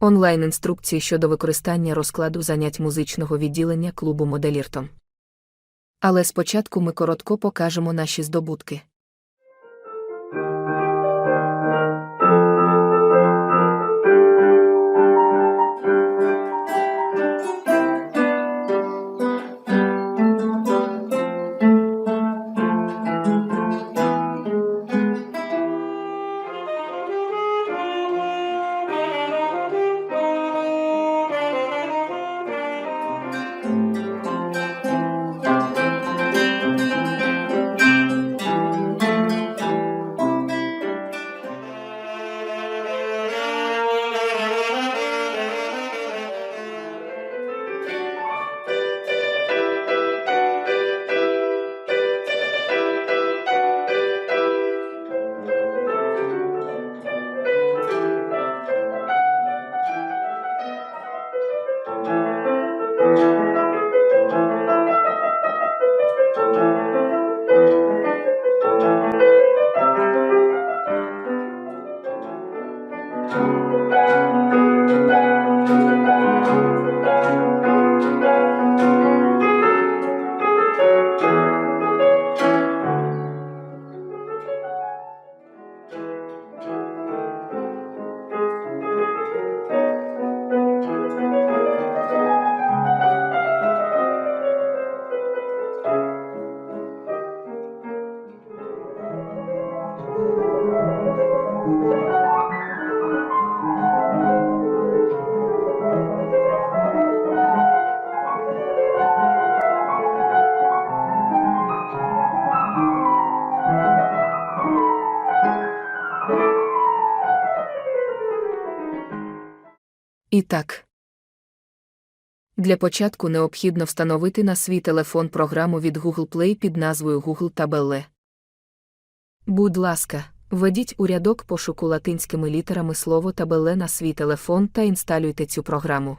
Онлайн-інструкції щодо використання розкладу занять музичного відділення клубу Моделіртон. Але спочатку ми коротко покажемо наші здобутки. І так. Для початку необхідно встановити на свій телефон програму від Google Play під назвою Google Табеле. Будь ласка, введіть у рядок пошуку латинськими літерами слово табеле на свій телефон та інсталюйте цю програму.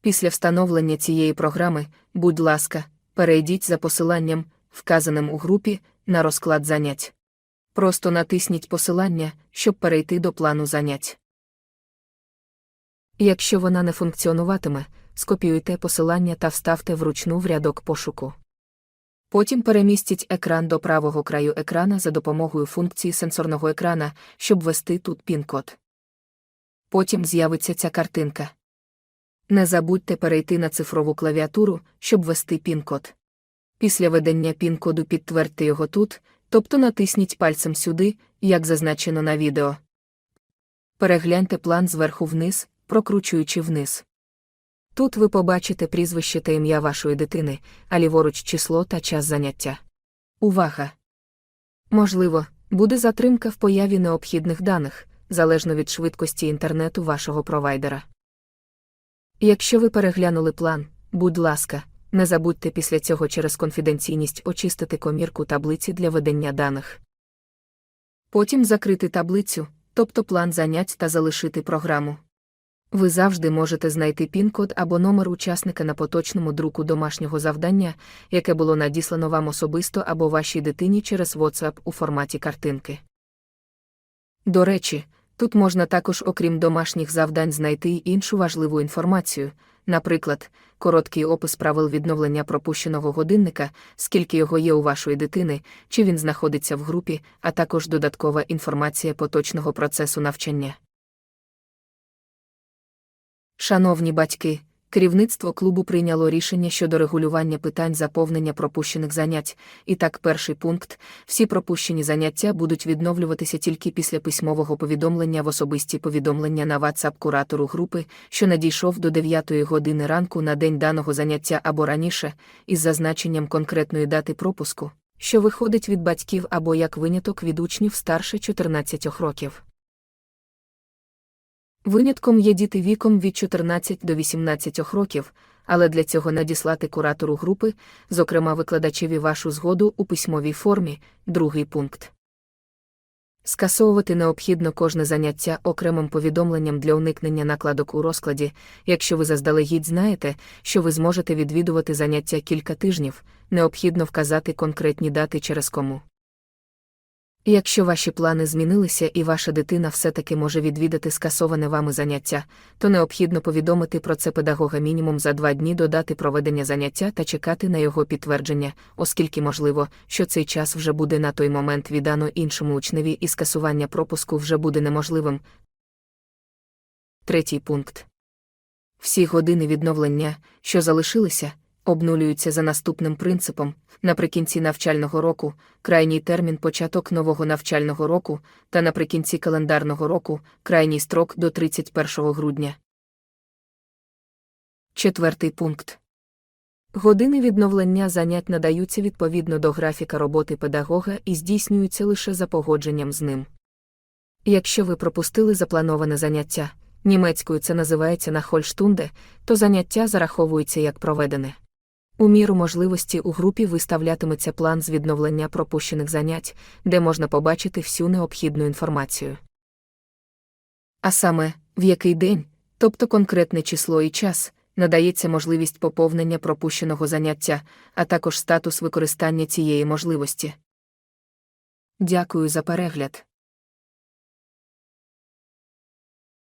Після встановлення цієї програми, будь ласка, перейдіть за посиланням, вказаним у групі, на розклад занять. Просто натисніть посилання, щоб перейти до плану занять. Якщо вона не функціонуватиме, скопіюйте посилання та вставте вручну в рядок пошуку. Потім перемістіть екран до правого краю екрана за допомогою функції сенсорного екрана, щоб ввести тут пін-код. Потім з'явиться ця картинка. Не забудьте перейти на цифрову клавіатуру, щоб ввести пін-код. Після ведення пін-коду підтвердьте його тут, тобто натисніть пальцем сюди, як зазначено на відео. Перегляньте план зверху вниз, прокручуючи вниз. Тут ви побачите прізвище та ім'я вашої дитини, а ліворуч число та час заняття. Увага! Можливо, буде затримка в появі необхідних даних, залежно від швидкості інтернету вашого провайдера. Якщо ви переглянули план, будь ласка, не забудьте після цього через конфіденційність очистити комірку таблиці для ведення даних. Потім закрити таблицю, тобто план занять та залишити програму. Ви завжди можете знайти пін-код або номер учасника на поточному друку домашнього завдання, яке було надіслано вам особисто або вашій дитині через WhatsApp у форматі картинки. До речі, тут можна також, окрім домашніх завдань, знайти й іншу важливу інформацію, наприклад, короткий опис правил відновлення пропущеного годинника, скільки його є у вашої дитини, чи він знаходиться в групі, а також додаткова інформація поточного процесу навчання. Шановні батьки, керівництво клубу прийняло рішення щодо регулювання питань заповнення пропущених занять. І так, перший пункт: всі пропущені заняття будуть відновлюватися тільки після письмового повідомлення в особисті повідомлення на WhatsApp куратору групи, що надійшов до 9 години ранку на день даного заняття або раніше, із зазначенням конкретної дати пропуску, що виходить від батьків або як виняток від учнів старше 14 років. Винятком є діти віком від 14 до 18 років, але для цього надіслати куратору групи, зокрема викладачеві вашу згоду у письмовій формі, другий пункт. Скасовувати необхідно кожне заняття окремим повідомленням для уникнення накладок у розкладі, якщо ви заздалегідь знаєте, що ви зможете відвідувати заняття кілька тижнів, необхідно вказати конкретні дати через кому. Якщо ваші плани змінилися і ваша дитина все-таки може відвідати скасоване вами заняття, то необхідно повідомити про це педагога мінімум за два дні до дати проведення заняття та чекати на його підтвердження, оскільки можливо, що цей час вже буде на той момент віддано іншому учневі і скасування пропуску вже буде неможливим. Третій пункт. Всі години відновлення, що залишилися, обнулюються за наступним принципом: наприкінці навчального року, крайній термін початок нового навчального року, та наприкінці календарного року, крайній строк до 31 грудня. Четвертий пункт. Години відновлення занять надаються відповідно до графіка роботи педагога і здійснюються лише за погодженням з ним. Якщо ви пропустили заплановане заняття, німецькою це називається нахольштунде, то заняття зараховується як проведене. У міру можливості у групі виставлятиметься план з відновлення пропущених занять, де можна побачити всю необхідну інформацію. А саме, в який день, тобто конкретне число і час, надається можливість поповнення пропущеного заняття, а також статус використання цієї можливості. Дякую за перегляд.